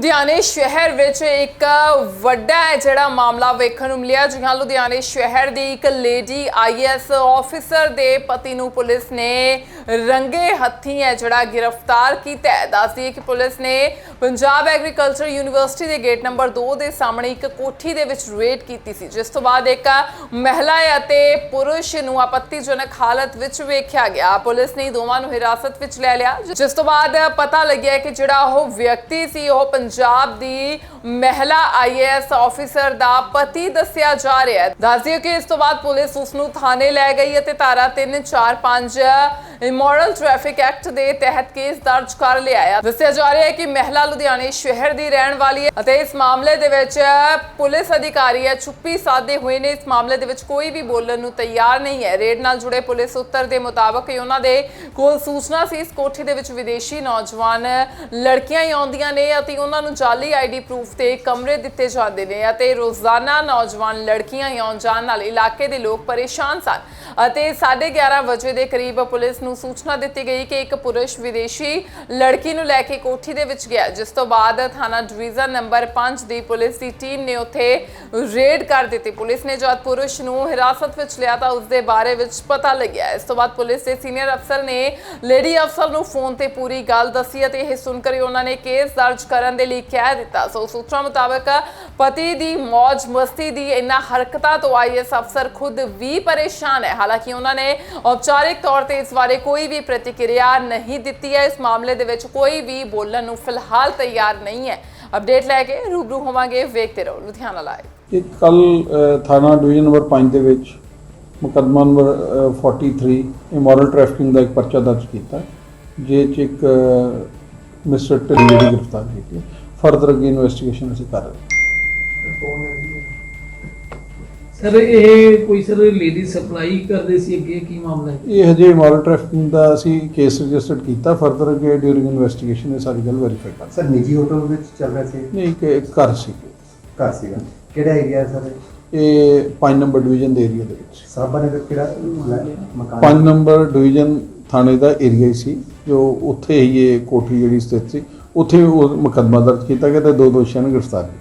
ਲੁਧਿਆਣੇ ਸ਼ਹਿਰ ਵਿੱਚ ਇੱਕ ਵੱਡਾ ਜਿਹੜਾ ਮਾਮਲਾ ਵੇਖਣ ਨੂੰ ਮਿਲਿਆ। ਜੀ ਲੁਧਿਆਣੇ ਸ਼ਹਿਰ ਦੀ ਇੱਕ ਲੇਡੀ ਆਈਐਸ ਆਫੀਸਰ ਦੇ ਪਤੀ ਨੂੰ ਪੁਲਿਸ ਨੇ ਰੰਗੇ ਹੱਥੀਂ ਹੈ ਜਿਹੜਾ ਗ੍ਰਿਫਤਾਰ ਕੀਤਾ ਹੈ। ਦੱਸਦੀ ਹੈ ਕਿ ਪੁਲਿਸ ਨੇ ਪੰਜਾਬ ਐਗਰੀਕਲਚਰ ਯੂਨੀਵਰਸਿਟੀ ਦੇ ਗੇਟ ਨੰਬਰ 2 ਦੇ ਸਾਹਮਣੇ ਇੱਕ ਕੋਠੀ ਦੇ ਵਿੱਚ ਰੇਡ ਕੀਤੀ ਸੀ, ਜਿਸ ਤੋਂ ਬਾਅਦ ਇੱਕ ਮਹਿਲਾ ਅਤੇ ਪੁਰਸ਼ ਨੂੰ ਆਪੱਤੀਜਨਕ ਹਾਲਤ ਵਿੱਚ ਵੇਖਿਆ ਗਿਆ। ਪੁਲਿਸ ਨੇ ਦੋਵਾਂ ਨੂੰ ਹਿਰਾਸਤ ਵਿੱਚ ਲੈ ਲਿਆ। ਜਿਸ ਤੋਂ ਬਾਅਦ ਪਤਾ ਲੱਗਿਆ ਕਿ ਜਿਹੜਾ ਉਹ ਵਿਅਕਤੀ ਸੀ, ਉਹ ਪੰਜਾਬ ਦੀ ਮਹਿਲਾ ਆਈਏਐਸ ਆਫੀਸਰ ਦਾ ਪਤੀ ਦੱਸਿਆ ਜਾ ਰਿਹਾ ਹੈ। ਦੱਸਦੀ ਕਿ ਇਸ ਤੋਂ ਬਾਅਦ ਪੁਲਿਸ ਉਸ ਨੂੰ ਥਾਣੇ ਲੈ ਗਈ ਅਤੇ ਧਾਰਾ 345 ਇਮੋਰਲ ਟ੍ਰੈਫਿਕ ਐਕਟ ਦੇ ਤਹਿਤ ਕੇਸ ਦਰਜ ਕਰ ਲਿਆ ਹੈ ਦੱਸਿਆ ਜਾ ਰਿਹਾ ਹੈ ਕਿ ਮਹਿਲਾ ਲੁਧਿਆਣੇ ਸ਼ਹਿਰ ਦੀ ਰਹਿਣ ਵਾਲੀ ਹੈ ਅਤੇ ਇਸ ਮਾਮਲੇ ਦੇ ਵਿੱਚ ਪੁਲਿਸ ਅਧਿਕਾਰੀ ਹੈ ਚੁੱਪੀ ਸਾਧੇ ਹੋਏ ਨੇ। ਇਸ ਮਾਮਲੇ ਦੇ ਵਿੱਚ ਕੋਈ ਵੀ ਬੋਲਣ ਨੂੰ ਤਿਆਰ ਨਹੀਂ ਹੈ। ਰੇਡ ਨਾਲ ਜੁੜੇ ਪੁਲਿਸ ਉੱਤਰ ਦੇ ਮੁਤਾਬਕ ਉਹਨਾਂ ਦੇ ਕੋਲ ਸੂਚਨਾ ਸੀ। ਇਸ ਕੋਠੀ ਦੇ ਵਿੱਚ ਵਿਦੇਸ਼ੀ ਨੌਜਵਾਨ ਲੜਕੀਆਂ ਹੀ ਆਉਂਦੀਆਂ ਨੇ ਅਤੇ ਉਹਨਾਂ ਨੂੰ ਜਾਲੀ ਆਈਡੀ ਪ੍ਰੂਫ ਤੇ ਕਮਰੇ ਦਿੱਤੇ ਜਾਂਦੇ ਨੇ ਅਤੇ ਰੋਜ਼ਾਨਾ ਨੌਜਵਾਨ ਲੜਕੀਆਂ ਹੀ ਆਉਣ ਜਾਣ ਨਾਲ ਇਲਾਕੇ ਦੇ ਲੋਕ ਪਰੇਸ਼ਾਨ ਸਨ। ਅਤੇ 11:30 ਵਜੇ ਦੇ ਕਰੀਬ ਪੁਲਿਸ ਨੂੰ ਸੂਚਨਾ ਦਿੱਤੀ ਗਈ ਕਿ ਇੱਕ ਪੁਰਸ਼ ਵਿਦੇਸ਼ੀ ਲੜਕੀ ਨੂੰ ਲੈ ਕੇ ਕੋਠੀ ਦੇ ਵਿੱਚ ਗਿਆ, ਜਿਸ ਤੋਂ ਬਾਅਦ ਥਾਣਾ ਡਿਵੀਜ਼ਨ ਨੰਬਰ 5 ਦੀ ਪੁਲਿਸ ਦੀ ਟੀਮ ਨੇ ਉੱਥੇ ਰੇਡ ਕਰ ਦਿੱਤੀ। ਪੁਲਿਸ ਨੇ ਜਦ ਪੁਰਸ਼ ਨੂੰ ਹਿਰਾਸਤ ਵਿੱਚ ਲਿਆ ਤਾਂ ਉਸ ਦੇ ਬਾਰੇ ਵਿੱਚ ਪਤਾ ਲੱਗਿਆ। ਇਸ ਤੋਂ ਬਾਅਦ ਪੁਲਿਸ ਦੇ ਸੀਨੀਅਰ ਅਫਸਰ ਨੇ ਲੇਡੀ ਅਫਸਰ ਨੂੰ ਫੋਨ ਤੇ ਪੂਰੀ ਗੱਲ ਦੱਸੀ ਅਤੇ ਇਹ ਸੁਣ ਕੇ ਉਹਨਾਂ ਨੇ ਕੇਸ ਦਰਜ ਕਰਨ ਦੇ ਲਈ ਕਹਿ ਦਿੱਤਾ। ਸੋ ਸੂਤਰਾਂ ਮੁਤਾਬਕ ਪਤੀ ਦੀ ਮੌਜ ਮਸਤੀ ਦੀ ਇਨ੍ਹਾਂ ਹਰਕਤਾਂ ਤੋਂ ਆਈਐਸ ਅਫਸਰ ਖੁਦ ਵੀ ਪਰੇਸ਼ਾਨ ਹੈ। ਹਾਲਾਂਕਿ ਉਹਨਾਂ ਨੇ ਔਪਚਾਰਿਕ ਤੌਰ ਤੇ ਇਸ ਬਾਰੇ ਕੋਈ ਵੀ ਪ੍ਰਤੀਕਿਰਿਆ ਨਹੀਂ ਦਿੱਤੀ ਹੈ। ਇਸ ਮਾਮਲੇ ਦੇ ਵਿੱਚ ਕੋਈ ਵੀ ਬੋਲਣ ਨੂੰ ਫਿਲਹਾਲ ਤਿਆਰ ਨਹੀਂ ਹੈ। ਅਪਡੇਟ ਲੈ ਕੇ ਰੂਬਰੂ ਹੋਵਾਂਗੇ ਵੇਖਦੇ ਰਹੋ ਲੁਧਿਆਣਾ ਲਾਈਵ। ਇੱਕ ਕੱਲ ਥਾਣਾ ਡਿਵੀਜ਼ਨ ਨੰਬਰ 5 ਦੇ ਵਿੱਚ ਮੁਕੱਦਮਾ ਨੰਬਰ ਅ, 43 ਇਮੋਰਲ ਟ੍ਰੈਫਿਕਿੰਗ ਦਾ ਇੱਕ ਪਰਚਾ ਦਰਜ ਕੀਤਾ। ਜੇ ਚ ਇੱਕ ਮਿਸਟਰ ਢਿੱਲੀ ਦੀ ਗ੍ਰਿਫਤਾਰ ਕੀਤੀ। ਫਰਦਰ ਅੱਗੇ ਇਨਵੈਸਟੀਗੇਸ਼ਨ ਅਸੀਂ ਕਰ ਰਹੇ ਹਾਂ। ਸਰ ਇਹ ਕੋਈ ਸਰ ਲੇਡੀ ਸਪਲਾਈ ਕਰਦੇ ਸੀ ਅੱਗੇ? ਕੀ ਮਾਮਲਾ ਹੈ? ਇਹ ਹਜੇ ਇਮੋਰਲ ਟ੍ਰੈਫਿਕਿੰਗ ਦਾ ਅਸੀਂ ਕੇਸ ਰਜਿਸਟਰਡ ਕੀਤਾ ਫਰਦਰ ਅੱਗੇ ਡਿਊਰਿੰਗ ਇਨਵੈਸਟੀਗੇਸ਼ਨ ਇਹ ਸਾਰੀ ਗੱਲ ਵੈਰੀਫਾਈ ਕਰ ਸਰ ਨਿੱਜੀ ਹੋਟਲ ਵਿੱਚ ਚੱਲ ਰਿਹਾ ਸੀ? ਨਹੀਂ ਇੱਕ ਘਰ ਸੀ। ਘਰ ਸੀਗਾ। ਕਿਹੜਾ ਏਰੀਆ ਸਰ ਇਹ? 5 ਨੰਬਰ ਡਿਵੀਜ਼ਨ ਦੇ ਏਰੀਆ ਦੇ ਵਿੱਚ। ਸਾਬਾ ਨਗਰ ਕਿਹੜਾ ਮਕਾਨ? 5 ਨੰਬਰ ਡਿਵੀਜ਼ਨ ਥਾਣੇ ਦਾ ਏਰੀਆ ਹੀ ਸੀ ਜੋ ਉੱਥੇ ਹੀ ਇਹ ਕੋਠੀ ਜਿਹੜੀ ਸਥਿਤ ਸੀ ਉੱਥੇ ਉਹ ਮੁਕੱਦਮਾ ਦਰਜ ਕੀਤਾ ਗਿਆ ਤੇ ਦੋ ਦੋਸ਼ੀਆਂ ਨੂੰ ਗ੍ਰਿਫਤਾਰ ਕੀਤਾ।